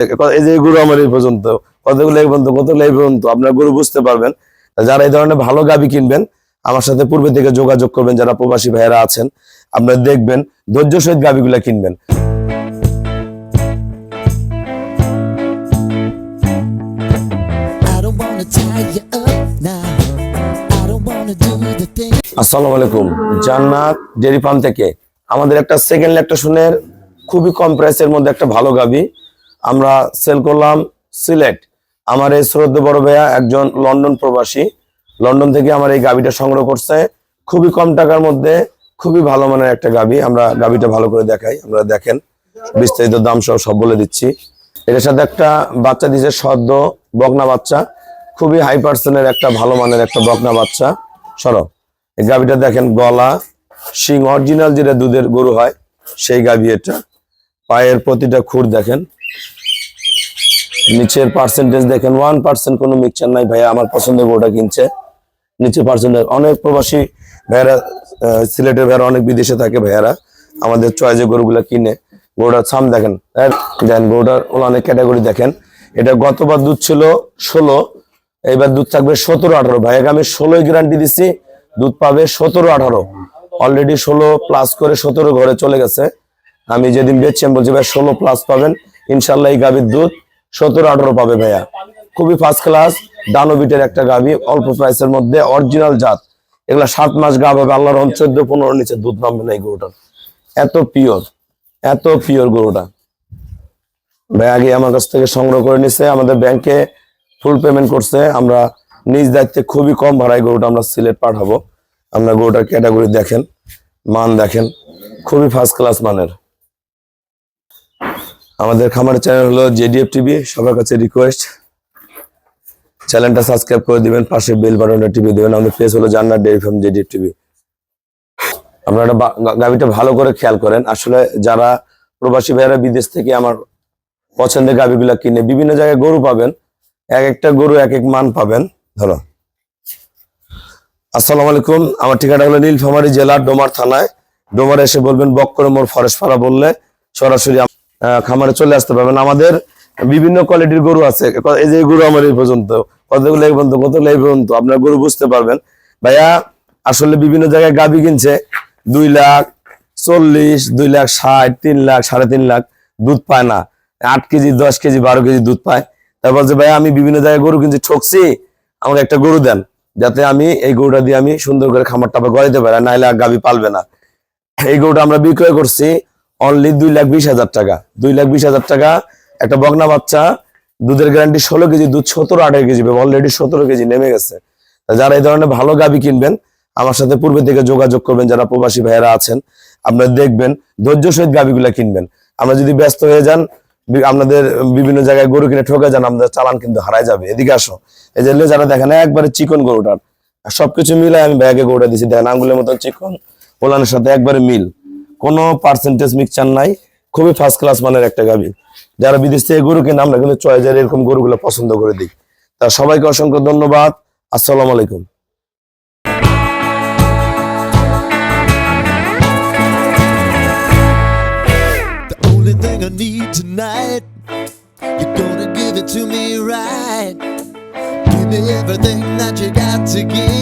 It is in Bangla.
এই যে গরু আমার এই পর্যন্ত কতগুলো এই পর্যন্ত কতগুলো এই পর্যন্ত আপনার গরু বুঝতে পারবেন। যারা এই ধরনের ভালো গাবি কিনবেন আমার সাথে পূর্বে থেকে যোগাযোগ করবেন যারা প্রবাসী ভাইয়েরা আছেন আপনারা দেখবেন ধৈর্য সহিত গাবিগুলা কিনবেন. আসসালামু আলাইকুম। জান্নাত ডেরি ফার্ম থেকে আমাদের একটা সেকেন্ড ইলেকট্রেশনের খুবই কম প্রাইসের মধ্যে একটা ভালো গাবি। আমরা সেল করলাম সিলেট আমার এই শ্রদ্ধ বড় ভাইয়া একজন লন্ডন প্রবাসী। লন্ডন থেকে আমার এই গাবিটা সংগ্রহ করছে। খুবই কম টাকার মধ্যে খুবই ভালো মানের একটা গাবি। আমরা গাবিটা ভালো করে দেখাই। আমরা দেখেন। বিস্তারিত দাম সহ সব বলে দিচ্ছি। এটার সাথে একটা বাচ্চা দিছে সদ্য বকনা বাচ্চা। খুবই হাই পার্সেন্টের একটা ভালো মানের একটা বকনা বাচ্চা। সরব এই গাবিটা দেখেন গলা, শিং। অরিজিনাল যেটা দুধের গরু হয়, সেই গাবি এটা। পায়ের প্রতিটা খুর দেখেন। নিচের পার্সেন্টেজ দেখেন ওয়ান পার্সেন্ট কোনো মিক্সচার নাই, ভাইয়া আমার পছন্দের গরুটা কিনছে। নিচে পার্সেন্টেজ অনেক প্রবাসী ভাইয়ারা সিলেটের ভাইয়ারা, অনেক বিদেশে থাকে ভাইয়ারা, আমাদের চয়েজে গরুগুলা কিনে। গরুটার ছাম দেখেন আর দেন গরুটার অনেক ক্যাটাগরি দেখেন। এটা গতবার দুধ ছিল ষোলো, এইবার দুধ থাকবে সতেরো, আঠারো। ভাইয়াকে আমি ষোলোই গ্যারান্টি দিচ্ছি দুধ পাবে সতেরো, আঠারো। অলরেডি ষোলো প্লাস করে সতেরো ঘরে চলে গেছে। আমি যেদিন বেচছি, আমি বলছি, ভাই, ষোলো প্লাস পাবেন। ইনশাল্লাহ এই গাভীর দুধ সতেরো, আঠারো পাবে ভাইয়া। খুবই ফার্স্ট ক্লাস দানবিটের একটা গাভী, অল্প প্রাইসের মধ্যে অরিজিনাল জাত। এগুলা সাত মাস গা হবে, আল্লাহর চোদ্দ, পনেরো নিচে দুধ নামবে না এই গরুটার এত পিওর এত পিওর গরুটা। ভাই আগে আমার কাছ থেকে সংগ্রহ করে নিছে, আমাদের ব্যাংকে ফুল পেমেন্ট করছে। আমরা নিজ দায়িত্বে খুবই কম ভাড়ায় গরুটা আমরা সিলেট পাঠাবো। আমরা গরুটার ক্যাটাগরি দেখেন, মান দেখেন, খুবই ফার্স্ট ক্লাস মানের। আমাদের খামারের চ্যানেল হলো জেডিএফ টিভি সবার কাছে রিকোয়েস্ট চ্যানেলটা সাবস্ক্রাইব করে দিবেন, পাশে বেল বাটনটা টিপে দিবেন। আমাদের পেজ হলো জান্নার ডেয়ারি ফার্ম জেডিএফ টিভি আপনারা গাভীটা ভালো করে খেয়াল করেন। আসলে যারা প্রবাসী ভাইয়েরা বিদেশ থেকে আমার পছন্দের গাভীগুলা কিনে, বিভিন্ন জায়গায় গরু পাবেন। এক একটা গরু এক এক মান পাবেন। ধরো। আসসালামু আলাইকুম। আমার ঠিকানা হলো নীলফামারী জেলার ডোমার থানায়। ডোমারে এসে বলবেন, বক্কর মোড় ফরেস্ট পাড়া বললে সরাসরি খামারে চলে আসতে পারবেন। আমাদের বিভিন্ন কোয়ালিটির গরু আছে। এই যে গরু আমার এই পর্যন্ত, কতগুলো এই পর্যন্ত, কতগুলো এই পর্যন্ত, আপনার গরু বুঝতে পারবেন। ভাইয়া, আসলে বিভিন্ন জায়গায় গাবি কিনছে, দুই লাখ চল্লিশ, দুই লাখ ষাট, তিন লাখ, সাড়ে তিন লাখ দুধ পায় না। আট কেজি, দশ কেজি, বারো কেজি দুধ পায়। তারপর যে ভাই আমি বিভিন্ন জায়গায় গরু কিনছি, ঠকছি, আমাকে একটা গরু দেন, যাতে আমি এই গরুটা দিয়ে আমি সুন্দর করে খামার টাপা গড়াইতে পারি নাইলে আর গাবি পালবে না। এই গরুটা আমরা বিক্রয় করছি অনলি দুই লাখ বিশ হাজার টাকা। দুই লাখ বিশ হাজার টাকা, একটা বগনা বাচ্চা, দুধের গ্যারান্টি ষোলো কেজি, দুধ সতেরো আঠারো কেজি পাবে অলরেডি সতেরো কেজি নেমে গেছে। যারা এই ধরনের ভালো গাবি কিনবেন, আমার সাথে পূর্বে থেকে যোগাযোগ করবেন, যারা প্রবাসী ভাইয়েরা আছেন, আপনারা দেখবেন ধৈর্য সহিত গাবিগুলা কিনবেন। আমরা যদি ব্যস্ত হয়ে যান আপনাদের বিভিন্ন জায়গায় গরু কিনে ঠকে যান, আমাদের চালান কিন্তু হারাই যাবে। এদিকে আসো। এই যে যারা দেখেন, একবারে চিকন গরুটার। সবকিছু মিলে আমি ব্যাগে গরুটা দিছি। দেখেন, আঙ্গুলের মতন চিকন, ওলানের সাথে একবারে মিল। কোনো পার্সেন্টেজ মিক্সচার নাই খুবই ফার্স্ট ক্লাস মানের একটা গাবি যারা বিদেশ থেকে গরু কিনে আমরা কিন্তু চয়েজের এরকম গরুগুলো পছন্দ করে দিই তা সবাইকে অসংখ্য ধন্যবাদ আসসালামু আলাইকুম I need tonight, you're gonna give it to me right. Give me everything that you got to give.